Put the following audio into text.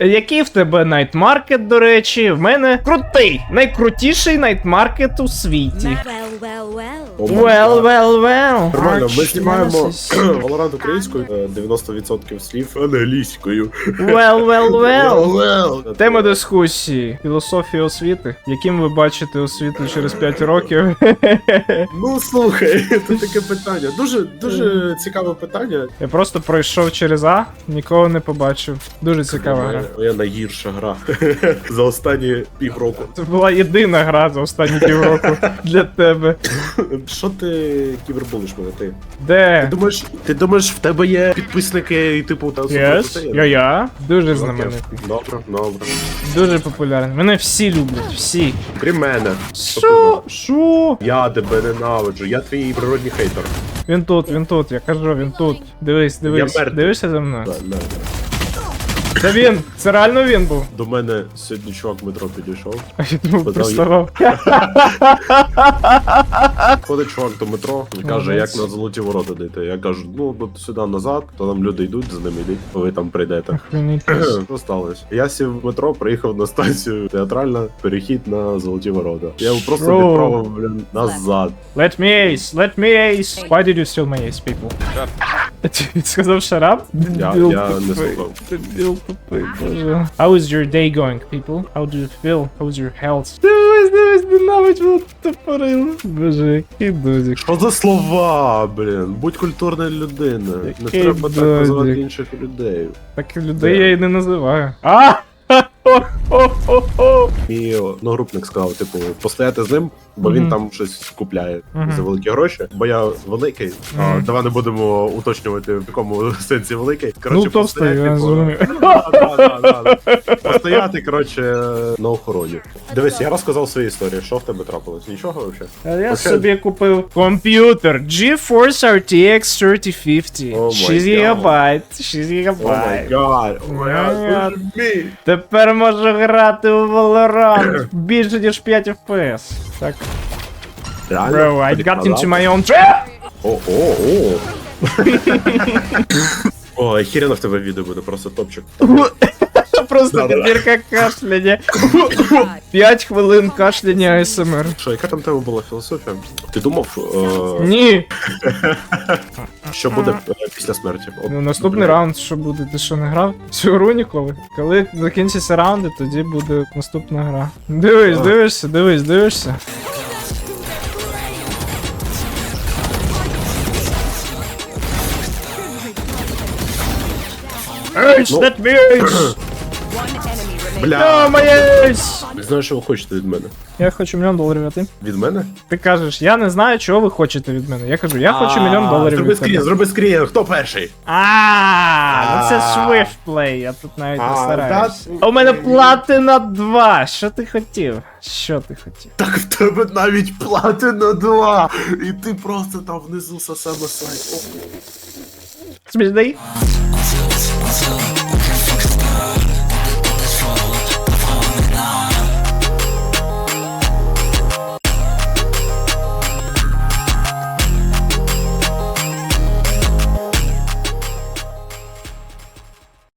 Який в тебе найтмаркет, до речі? В мене крутий, найкрутіший найтмаркет у світі. Well, well, well. Well, well, well. Нормально, ми знімаємо. Valorant українською, е, 90% слів англійською. Well, well, well. well. Тема дискусії. Філософія освіти. Яким ви бачите освіту через 5 років? Ну слухай, це таке питання. Дуже дуже цікаве питання. Я просто пройшов через А, нікого не побачив. Дуже цікава гра. Моя найгірша гра за останні півроку. Це була єдина гра за останні півроку для тебе. Що ти кібербулиш мене? Ти? Ти Де? думаєш, ти думаєш, в тебе є підписники і типу та Yes, я я. Дуже знаменитий. Добре, добре. Дуже популярний. Мене всі люблять, всі. Крім мене. Що? Що? Я тебе ненавиджу, я твій природній хейтер. Він тут, він тут, я кажу, він тут. Дивись, дивись. мертвий. Дивишся за мною? Да, да. Це він! Це реально він був. До мене сьогодні чувак в метро підійшов. А я думав, приставав. Ходить чувак до метро і каже, як на золоті ворота дійти. Я кажу, ну от сюди назад, то там люди йдуть, за ними йдіть, ви там прийдете. Що сталося? Я сів в метро, приїхав на станцію театральна, перехід на золоті ворота. Я його просто Що? відправив блін, назад. Let me ace, let me ace. Why did you steal my ace, people? Він сказав шарап? Я, я не слухав. Дебіл тупий, боже. How is your day going, people? How do you feel? How is your health? Дивись, дивись, ненавидь воно тупорило. Боже, який дозік. Що за слова, блін? Будь культурною людиною. Не Який треба так додік. називати інших людей. Так людей я і не називаю. А! Хо-хо-хо-хо! Мій одногрупник сказав, типу, постояти з ним, бо він там щось купляє за великі гроші. Бо я великий. А, давай не будемо уточнювати, в якому сенсі великий. Ну, да, да, да. Постояти, коротше, на охороні. Дивись, я розказав свою історію. Що в тебе трапилось? Нічого взагалі? Я собі купив комп'ютер GeForce RTX 3050. 6 гад. гігабайт, 6 О гігабайт. гад, о май гад, Гад. боже мій. Тепер можу грати у Valorant більше ніж 5 FPS. Так, Реально? bro, I Тобі got into казав? my own trap! О, о, о. О, охеренно в тебе відео буде, просто топчик. Просто Да-да-да. підбірка кашляння. 5 хвилин кашляння ASMR. Що, яка там тебе була філософія? Ти думав, е, Ні. що буде е, після смерті? От, Ну, наступний раунд, що буде? Ти що не грав? Цю гру ніколи. Коли закінчаться раунди, тоді буде наступна гра. Дивись, А. дивишся, дивись, дивишся. Ейс, Ну. ace! Бля, ace! не знаю, що ви хочете від мене. Я хочу мільйон доларів, а ти? Від мене? Ти кажеш, я не знаю, чого ви хочете від мене. Я кажу, я хочу мільйон доларів Зроби від скрін, тебе. зроби скрін, хто перший? А, ну це А. Swift Play, я тут навіть не А, стараюсь. у мене платина 2. Що ти хотів? Що ти хотів? Так в тебе навіть платина 2, і ти просто там внизу сосе на сайт. Смішний? Once